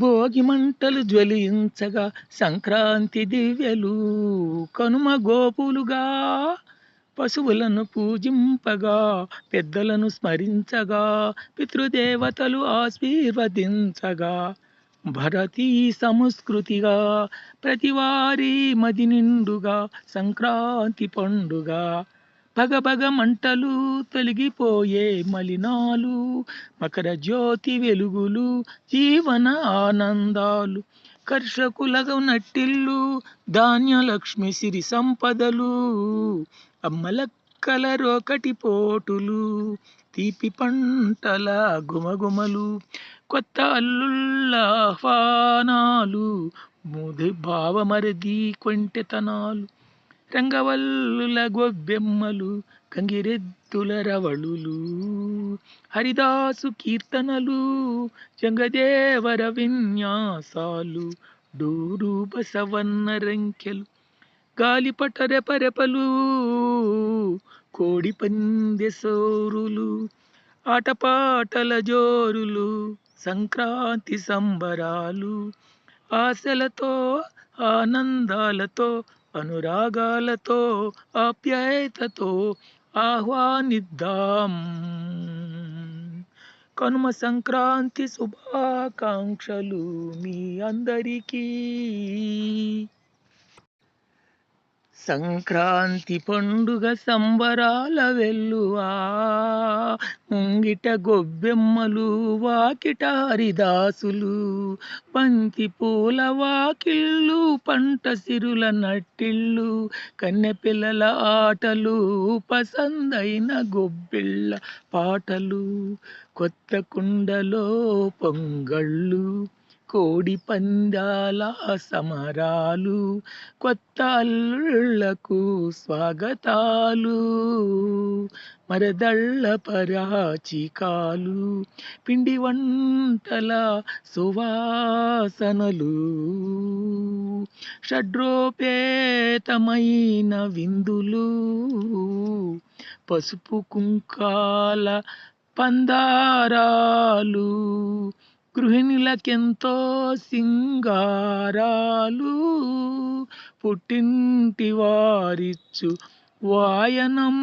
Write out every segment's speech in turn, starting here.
భోగి మంటలు జ్వలించగా సంక్రాంతి దివ్యలు కనుమ గోపులుగా పశువులను పూజింపగా పెద్దలను స్మరించగా పితృదేవతలు ఆశీర్వదించగా. భరతీ సంస్కృతిగా ప్రతివారీ మది నిండుగా సంక్రాంతి పండుగ. భగభగ మంటలు తొలగిపోయే మలినాలు మకర జ్యోతి వెలుగులు జీవన ఆనందాలు కర్షకులగ నట్టిల్లు ధాన్యలక్ష్మి సిరి సంపదలు అమ్మలక్కల రోకటి పోటులు తీపి పంటల గుమగుమలు కొత్త అల్లుళ్ళ ఆహ్వానాలు ముది భావమరది కొంటెతనాలు రంగవల్లుల గొబ్బెమ్మలు గంగిరెద్దుల రవళులు హరిదాసు కీర్తనలు జంగదేవర విన్యాసాలు డూరు బసవన్న రంకెలు గాలిపట రెపరెపలు కోడి పందె సోరులు ఆటపాటల జోరులు సంక్రాంతి సంబరాలు ఆశలతో ఆనందాలతో అనురాగాలతో ఆప్యాయతతో ఆహ్వానిద్దాం. కనుమ సంక్రాంతి శుభాకాంక్షలు మీ అందరికీ. సంక్రాంతి పండుగ సంబరాల వెల్లువా ముంగిట గొబ్బెమ్మలు వాకిట హరిదాసులు బంతి పూల వాకిళ్ళు పంట సిరుల నట్టిళ్ళు కన్నె పిల్లల ఆటలు పసందైన గొబ్బిళ్ళ పాటలు కొత్త కుండలో పొంగళ్ళు. కోడి పందాల సమరాలు కొత్త అల్లుళ్ళకు స్వాగతాలు. మరదళ్ళ పరాచికాలు పిండి వంటల సువాసనలు. షడ్రోపేతమైన విందులు పసుపు కుంకాల పందారాలు. గృహిణులకెంతో సింగారాలు పుట్టింటి వారిచ్చు వాయనం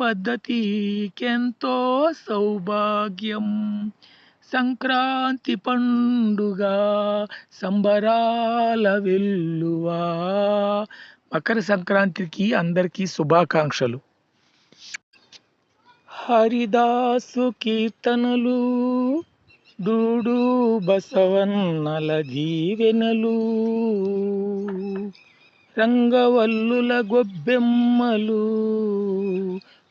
పద్ధతికెంతో సౌభాగ్యం. సంక్రాంతి పండుగ సంబరాల వెల్లువా. మకర సంక్రాంతికి అందరికీ శుభాకాంక్షలు. హరిదాసు కీర్తనలు డూడు బసవన్నల దీవెనలు రంగవల్లుల గొబ్బెమ్మలు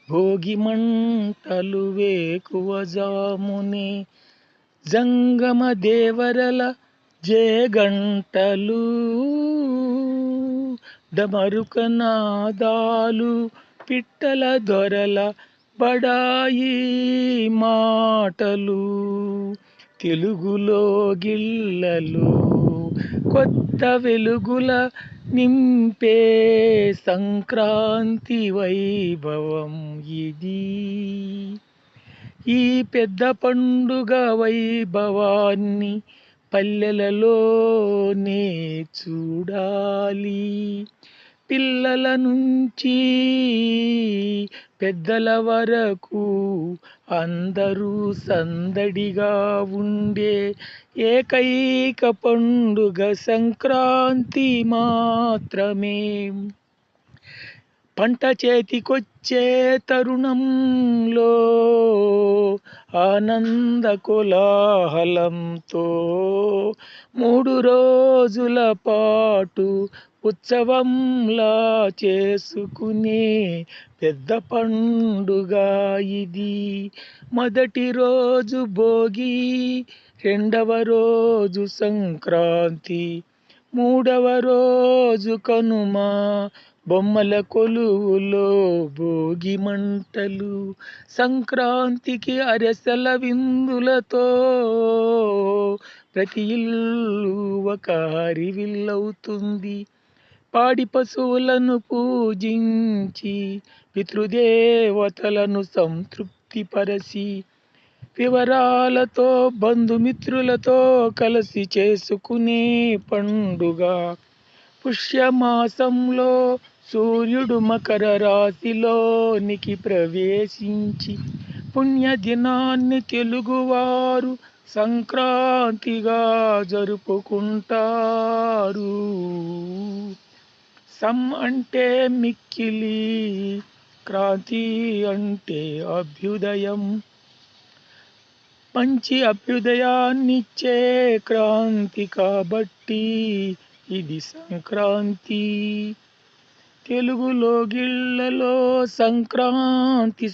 భోగి మంటలు వేకువజాముని జంగమ దేవరల జేగంటలు డమరుక నాదాలు పిట్టల దొరల బడాయి మాటలు. తెలుగులో గిళ్ళలు కొత్త వెలుగుల నింపే సంక్రాంతి వైభవం ఇది. ఈ పెద్ద పండుగ వైభవాన్ని పల్లెలలోనే చూడాలి. పిల్లల నుంచి పెద్దల వరకు అందరూ సందడిగా ఉండే ఏకైక పండుగ సంక్రాంతి మాత్రమే. పంట చేతికొచ్చే తరుణంలో ఆనంద కోలాహలంతో మూడు రోజుల పాటు ఉత్సవంలా చేసుకునే పెద్ద పండుగ ఇది. మొదటి రోజు భోగి రెండవ రోజు సంక్రాంతి మూడవ రోజు కనుమ బొమ్మల కొలువులో భోగి మంటలు సంక్రాంతికి అరసల విందులతో ప్రతి ఇల్లు ఒక హరివిల్లవుతుంది పాడి పశువులను పూజించి పితృదేవతలను సంతృప్తిపరచి వివరాలతో బంధుమిత్రులతో కలిసి చేసుకునే పండుగ. పుష్యమాసంలో సూర్యుడు మకర రాశిలోనికి ప్రవేశించి పుణ్యదినాన్ని తెలుగువారు సంక్రాంతిగా జరుపుకుంటారు. సం అంటే మిక్కిలి క్రాంతి అంటే అభ్యుదయం. మంచి అభ్యుదయాన్నిచ్చే క్రాంతి కాబట్టి ఇది సంక్రాంతి. తెలుగులో గిళ్ళలో సంక్రాంతి